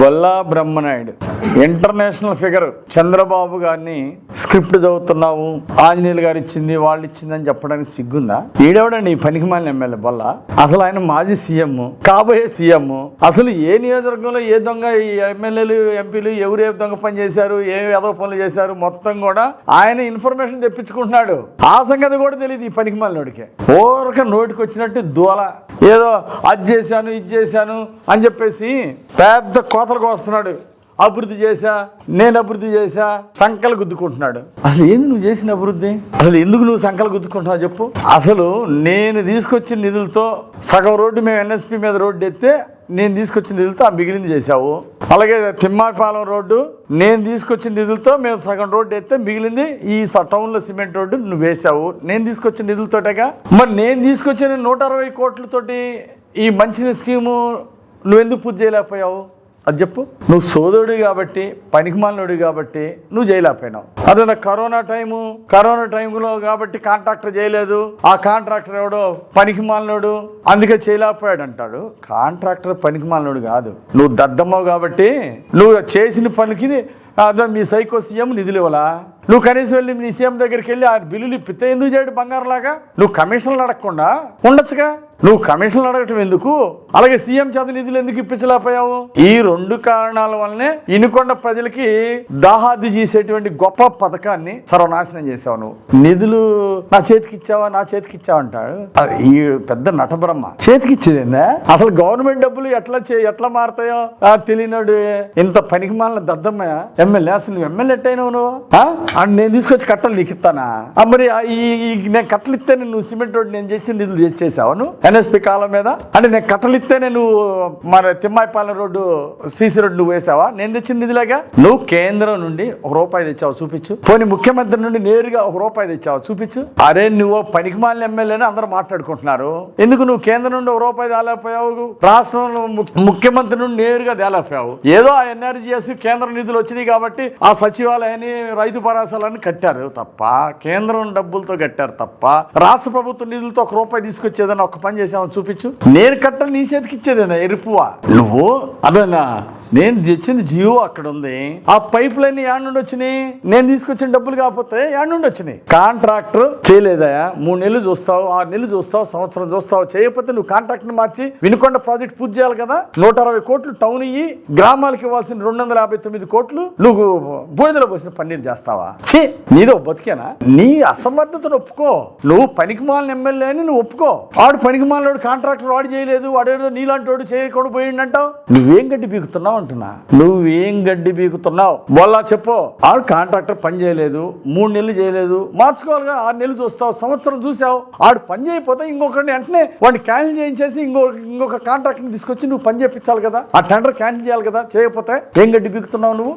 Bolla Brahmanaidu. International figure Chandrababu గారిని script చదువుతున్నావు ఆంజనేయులు గారు ఇచ్చింది వాళ్ళు ఇచ్చింది అని చెప్పడానికి సిగ్గుందా? ఈడెవడండి ఈ పనికిమాలిన ఎమ్మెల్యే బొల్ల? అసలు ఆయన మాజీ సీఎం కాబోయే సీఎం అసలు ఏ నియోజకవర్గంలో ఏ దొంగ ఈ ఎమ్మెల్యేలు ఎంపీలు ఎవరు ఏ దొంగ పని చేశారు ఏ ఏదో పనులు చేశారు మొత్తం కూడా ఆయన ఇన్ఫర్మేషన్ తెప్పించుకుంటున్నాడు. ఆ సంగతి కూడా తెలియదు ఈ పనికిమాలినోడికి ఓరక నోటికి వచ్చినట్టు దూల ఏదో అది చేశాను ఇది చేశాను అని చెప్పేసి పెద్ద కొ కోతలకు వస్తున్నాడు. అభివృద్ధి చేశా? నేను అభివృద్ధి చేశా? సంకలు గుద్దుకుంటున్నాడు. అసలు ఏంది నువ్వు చేసిన అభివృద్ధి? అసలు ఎందుకు నువ్వు సంకలు గుద్దుకుంటున్నావు చెప్పు? అసలు నేను తీసుకొచ్చిన నిధులతో సగం రోడ్డు మేము ఎన్ఎస్పి మీద రోడ్డు ఎత్తే నేను తీసుకొచ్చిన నిధులతో ఆ మిగిలింది చేశావు. అలాగే తిమ్మాపాలెం రోడ్డు నేను తీసుకొచ్చిన నిధులతో మేము సగం రోడ్డు ఎత్తే మిగిలింది ఈ స- టౌన్లో సిమెంట్ రోడ్డు నువ్వు వేసావు నేను తీసుకొచ్చిన నిధులతోటేగా? మరి నేను తీసుకొచ్చిన నూట అరవై కోట్లతోటి ఈ మంచి స్కీము నువ్వెందుకు పూర్తి చేయలేకపోయావు? అది చెప్పు. నువ్వు సోదరుడు కాబట్టి పనికిమాలినోడు కాబట్టి నువ్వు చేయలేకపోయినావు అదే కరోనా టైము కరోనా టైంలో కాబట్టి కాంట్రాక్టర్ చేయలేదు. ఆ కాంట్రాక్టర్ ఎవడో? పనికిమాలినోడు. అందుకే చేయలేకపోయాడు అంటాడు కాంట్రాక్టర్ పనికిమాలినోడు కాదు. నువ్వు దద్దమ్మవు కాబట్టి నువ్వు చేసిన పనికి అదే మీ సైకో సీఎం నిధులు ఇవ్వలా? నువ్వు కనీసం వెళ్ళి మీ సీఎం దగ్గరికి వెళ్ళి ఆ బిల్లులు ఇప్పితే ఎందుకు చేయడు బంగారులాగా? నువ్వు కమిషన్లు అడగకుండా ఉండొచ్చుగా? నువ్వు కమిషన్లు అడగటం ఎందుకు? అలాగే సీఎం చేత నిధులు ఎందుకు ఇప్పించలేకపోయావు? ఈ రెండు కారణాల వల్లనే ఇనుకొండ ప్రజలకి దాహాది చేసేటువంటి గొప్ప పథకాన్ని సర్వనాశనం చేసావు నువ్వు. నిధులు నా చేతికి ఇచ్చావా? నా చేతికి ఇచ్చావంటాడు ఈ పెద్ద నటబ్రహ్మ. చేతికి ఇచ్చేదేందా అసలు గవర్నమెంట్ డబ్బులు ఎట్లా చే- ఎట్లా మారుతాయో? ఆ తెలియనాడు. ఇంత పనికి మాలిన దద్దమ్మ ఎమ్మెల్యే. అసలు ఎమ్మెల్యే ఎట్టయినావు నువ్వు? అండ్ నేను తీసుకొచ్చి కట్టలు నీకు ఇస్తానా? మరి ఈ నేను కట్టలు ఇస్తేనే నువ్వు సిమెంట్ రోడ్ నేను చేసి నిధులు చేసి చేసావు నువ్వు? ఎన్ఎస్పి కాలం మీద? అంటే నేను కట్టలు ఇస్తేనే నువ్వు మన తిమ్మాయిపాలెం రోడ్డు సీసీ రోడ్డు నువ్వు వేసావా? నేను తెచ్చిన నిధులేగా నువ్వు కేంద్రం నుండి ఒక రూపాయి తెచ్చావు చూపించు. పోనీ ముఖ్యమంత్రి నుండి నేరుగా ఒక రూపాయి తెచ్చావు చూపించు. అరే నువ్వు పనికి మాలిన ఎమ్మెల్యేని అందరూ మాట్లాడుకుంటున్నారు. ఎందుకు నువ్వు కేంద్రం నుండి ఒక రూపాయి తేలేకపోయావు? రాష్ట్రంలో ముఖ్యమంత్రి నుండి నేరుగా తేలేకపోయావు. ఏదో ఆ ఎన్ఆర్జీఎస్ కేంద్ర నిధులు వచ్చినాయి కాబట్టి ఆ సచివాలయాన్ని రైతు భరోసాలని కట్టారు. తప్ప. కేంద్రం డబ్బులతో కట్టారు తప్ప. రాష్ట్ర ప్రభుత్వ నిధులతో ఒక రూపాయి తీసుకొచ్చేదని ఒక పని చేసామని చూపించు. నేను కట్టాలి నీ చేతికి ఇచ్చేదేనా? ఎరుపువా? నువ్వు అదేనా నేను తెచ్చింది జియో అక్కడ ఉంది. ఆ పైప్ లైన్ యాడ్ నుండి వచ్చినాయి. నేను తీసుకొచ్చిన డబ్బులు కాకపోతే యాడ్ నుండి వచ్చినాయి. కాంట్రాక్టర్ చేయలేదా? మూడు నెలలు చూస్తావు ఆరు నెలలు చూస్తావు సంవత్సరం చూస్తావు. చేయకపోతే నువ్వు కాంట్రాక్టర్ మార్చి వినుకొండ ప్రాజెక్ట్ పూర్తి చేయాలి కదా? నూట అరవై కోట్లు టౌన్ ఇయ్యి గ్రామాలకు ఇవ్వాల్సిన రెండు వందల యాభై తొమ్మిది కోట్లు నువ్వు బూడిదలో పోసిన పన్నీరు చేస్తావా? చే నీదో బతికేనా? నీ అసమర్థతను ఒప్పుకో. నువ్వు పనికిమాలిన ఎమ్మెల్యే అని నువ్వు ఒప్పుకో. ఆడు పనికిమాలినోడు కాంట్రాక్టర్ వాడు చేయలేదు వాడేదో నీలాంటి వాడు చేయకుండా పోయిండంటావు. నువ్వేం గడ్డి బీకుతున్నావు అంటున్నా. నువ్వేం గడ్డి బీకుతున్నావు బొల్లా చెప్పు. ఆడు కాంట్రాక్టర్ పని చేయలేదు మూడు నెలలు చేయలేదు. మార్చుకోవాలిగా ఆరు నెలలు చూస్తావు సంవత్సరం చూసావు ఆడు పని చేయకపోతే ఇంకొకరిని వెంటనే వాడిని క్యాన్సిల్ చేయించేసి ఇంకో ఇంకొక కాంట్రాక్ట్ని తీసుకొచ్చి నువ్వు పని చేయించాలి కదా. ఆ టెండర్ క్యాన్సిల్ చేయాలి కదా చేయకపోతే ఏం గడ్డి బీకుతున్నావు నువ్వు?